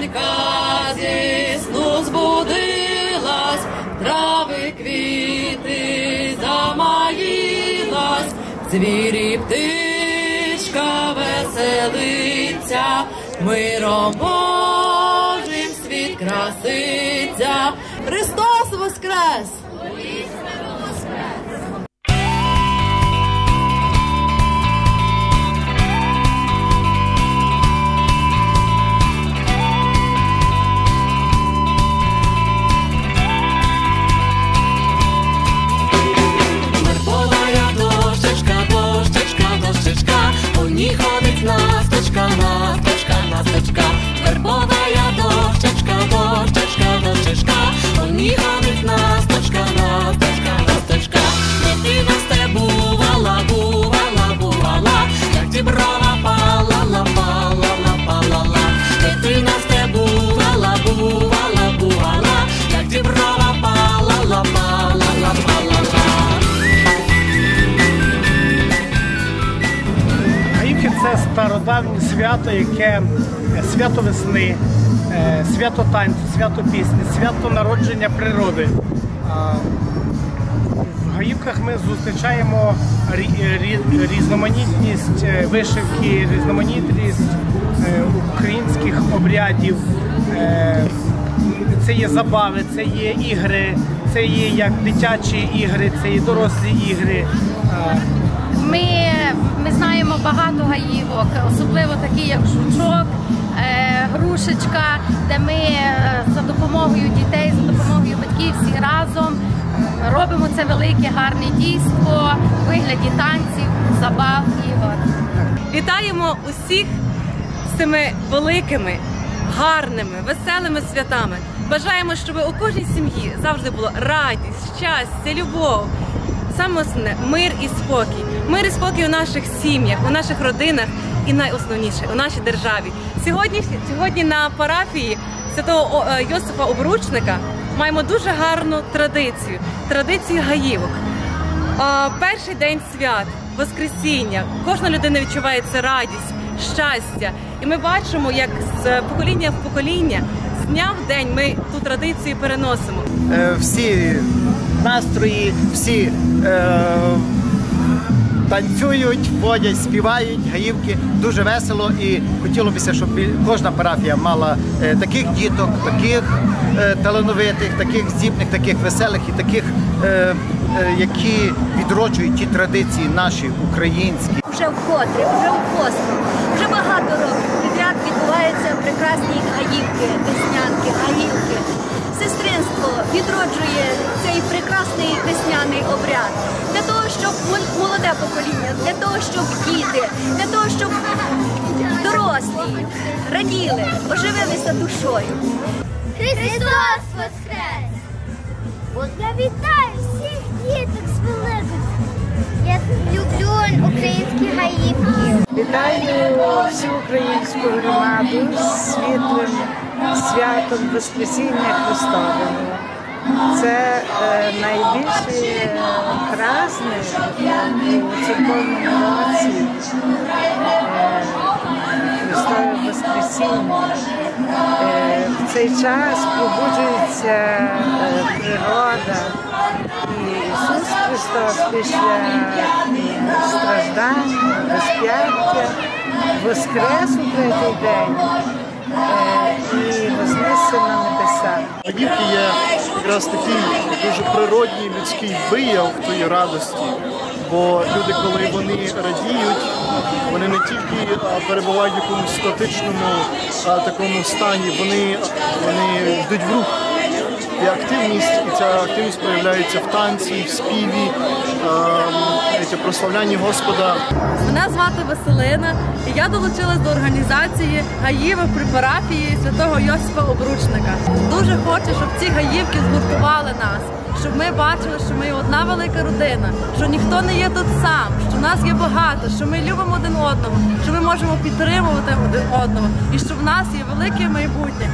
Дівчинка зі сну збудилась, трави квіти замаїлась, звірі птичка веселиться, миром Божим світ краситься. Христос воскрес! Стародавнє свято, яке е, свято весни, е, свято танцю, свято пісні, свято народження природи. В Гаївках ми зустрічаємо рі- рі- різноманітність е, вишивки, різноманітність українських обрядів. Це є забави, це є ігри, це є як дитячі ігри, це є дорослі ігри. Ми, ми знаємо багато гаївок, особливо такі, як жучок, е, грушечка, де ми е, за допомогою дітей, за допомогою батьків всі разом е, робимо це велике гарне дійство у вигляді танців, забав, ігор. Вітаємо усіх з цими великими, гарними, веселими святами. Бажаємо, щоб у кожній сім'ї завжди була радість, щастя, любов. Саме основне мир і спокій. Мир і спокій у наших сім'ях, у наших родинах і найосновніше у нашій державі. Сьогодні, сьогодні на парафії святого е, Йосифа Обручника маємо дуже гарну традицію традицію гаївок. Перший день свят, Воскресіння. Кожна людина відчуває це радість, щастя. І ми бачимо, як з покоління в покоління, з дня в день ми ту традицію переносимо. Е, всі настрої, всі е, танцюють, водять, співають, гаївки дуже весело і хотілося б, щоб кожна парафія мала е, таких діток, таких е, талановитих, таких здібних, таких веселих і таких, е, е, які відроджують ті традиції наші українські. вже вкотре, вже впосту, вже багато років відбуваються прекрасні гаївки, веснянки, гаївки. Сестринство відроджує цей прекрасний весняний обряд для того, щоб молоде покоління, для того, щоб діти, для того, щоб дорослі раділи, оживилися душою. Христос Воскрес! Я вітаю всіх діток з Великодня. Я люблю українські гаївки. Вітаю всю українську громаду з світлим святом Воскресіння Христового. Це е, найбільший е, праздник у церковному році е, Христове Воскресіння. Цей час пробуджується е, природа. Ісус Христос після страждань, розп'яття воскрес у третій день е, і вознесся на небеса. Гаївки є якраз такий дуже природній людський вияв тої радості. Бо люди, коли вони радіють, вони не тільки перебувають в якомусь статичному а, такому стані, вони, вони йдуть в рух. Є активність, і ця активність проявляється в танці, в співі, в прославлянні Господа. Мене звати Василина, і я долучилась до організації гаївок при парафії святого Йосифа Обручника. Дуже хочу, щоб ці гаївки згуртували нас, щоб ми бачили, що ми одна велика родина, що ніхто не є тут сам, що нас є багато, що ми любимо один одного, що ми можемо підтримувати один одного, і що в нас є велике майбутнє.